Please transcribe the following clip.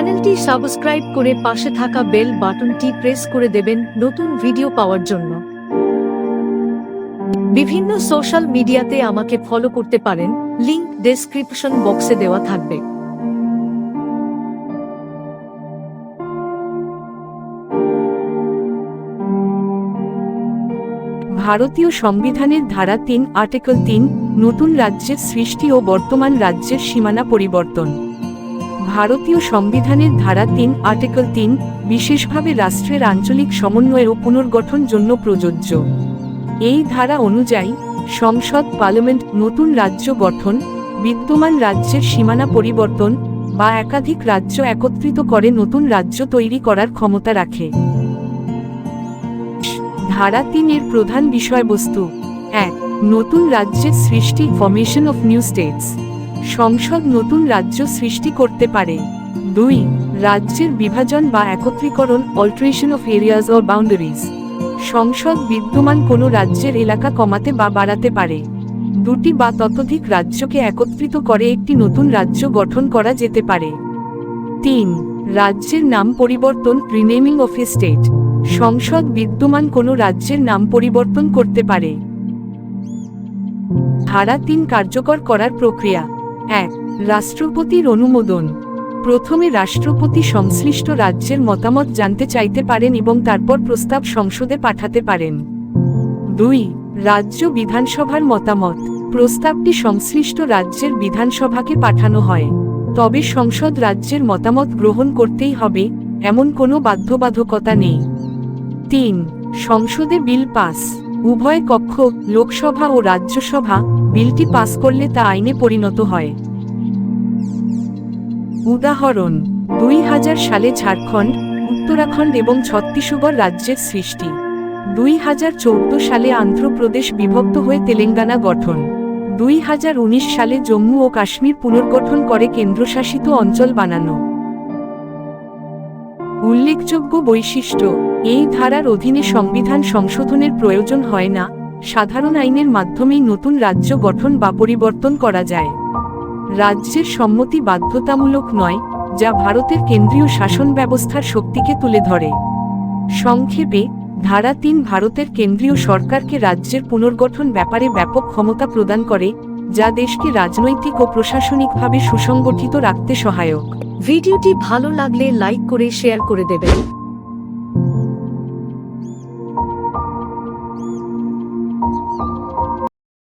চ্যানেলটি সাবস্ক্রাইব করে পাশে থাকা বেল বাটনটি প্রেস করে দেবেন নতুন ভিডিও পাওয়ার জন্য। বিভিন্ন সোশ্যাল মিডিয়াতে আমাকে ফলো করতে পারেন, লিংক ডেসক্রিপশন বক্সে দেওয়া থাকবে। ভারতীয় সংবিধানের ধারা তিন, আর্টিকেল তিন, নতুন রাজ্যের সৃষ্টি ও বর্তমান রাজ্যের সীমানা পরিবর্তন। ভারতীয় সংবিধানের ধারা তিন আর্টিকেল তিন, বিশেষভাবে রাষ্ট্রের আঞ্চলিক সমন্বয় ও পুনর্গঠন জন্য প্রযোজ্য। এই ধারা অনুযায়ী, সংসদ, পার্লামেন্ট, নতুন রাজ্য গঠন, বিদ্যমান রাজ্যের সীমানা পরিবর্তন বা একাধিক রাজ্য একত্রিত করে নতুন রাজ্য তৈরি করার ক্ষমতা রাখে। ধারা তিনের প্রধান বিষয়বস্তু, এক, নতুন রাজ্যের সৃষ্টি ফর্মেশন অফ নিউ স্টেটস সংসদ নতুন রাজ্য সৃষ্টি করতে পারে। দুই, রাজ্যের বিভাজন বা একত্রীকরণ alteration of areas or boundaries সংসদ বিদ্যমান কোনো রাজ্যের এলাকা কমাতে বা বাড়াতে পারে। দুটি বা ততোধিক রাজ্যকে একত্রিত করে একটি নতুন রাজ্য গঠন করা যেতে পারে। তিন, রাজ্যের নাম পরিবর্তন রিনেমিং অফ এ স্টেট সংসদ বিদ্যমান কোনো রাজ্যের নাম পরিবর্তন করতে পারে। ধারা তিন, কার্যকর করার প্রক্রিয়া। এক, রাষ্ট্রপতির অনুমোদন। প্রথমে রাষ্ট্রপতি সংশ্লিষ্ট রাজ্যের মতামত জানতে চাইতে পারেন এবং তারপর প্রস্তাব সংসদে পাঠাতে পারেন। দুই, রাজ্য বিধানসভার মতামত। প্রস্তাবটি সংশ্লিষ্ট রাজ্যের বিধানসভাকে পাঠানো হয়। তবে সংসদ রাজ্যের মতামত গ্রহণ করতেই হবে, এমন কোনো বাধ্যবাধকতা নেই। তিন, সংসদে বিল পাস। উভয় কক্ষ, লোকসভা ও রাজ্যসভা, বিলটি পাস করলে তা আইনে পরিণত হয়। উদাহরণ, দুই হাজার সালে ঝাড়খণ্ড, উত্তরাখণ্ড এবং ছত্তিশগড় রাজ্যের সৃষ্টি। দুই হাজার চৌদ্দ সালে আন্ধ্রপ্রদেশ বিভক্ত হয়ে তেলেঙ্গানা গঠন। দুই হাজার উনিশ সালে জম্মু ও কাশ্মীর পুনর্গঠন করে কেন্দ্রশাসিত অঞ্চল বানানো। উল্লেখযোগ্য বৈশিষ্ট্য এই ধারার অধীনে সংবিধান সংশোধনের প্রয়োজন হয় না, সাধারণ আইনের মাধ্যমেই নতুন রাজ্য গঠন বা পরিবর্তন করা যায়। রাজ্যের সম্মতি বাধ্যতামূলক নয়, যা ভারতের কেন্দ্রীয় শাসন ব্যবস্থার শক্তিকে তুলে ধরে। সংক্ষেপে, ধারা তিন ভারতের কেন্দ্রীয় সরকারকে রাজ্যের পুনর্গঠন ব্যাপারে ব্যাপক ক্ষমতা প্রদান করে, যা দেশকে রাজনৈতিক ও প্রশাসনিকভাবে সুসংগঠিত রাখতে সহায়ক। ভিডিওটি ভালো লাগলে লাইক করে শেয়ার করে দেবেন।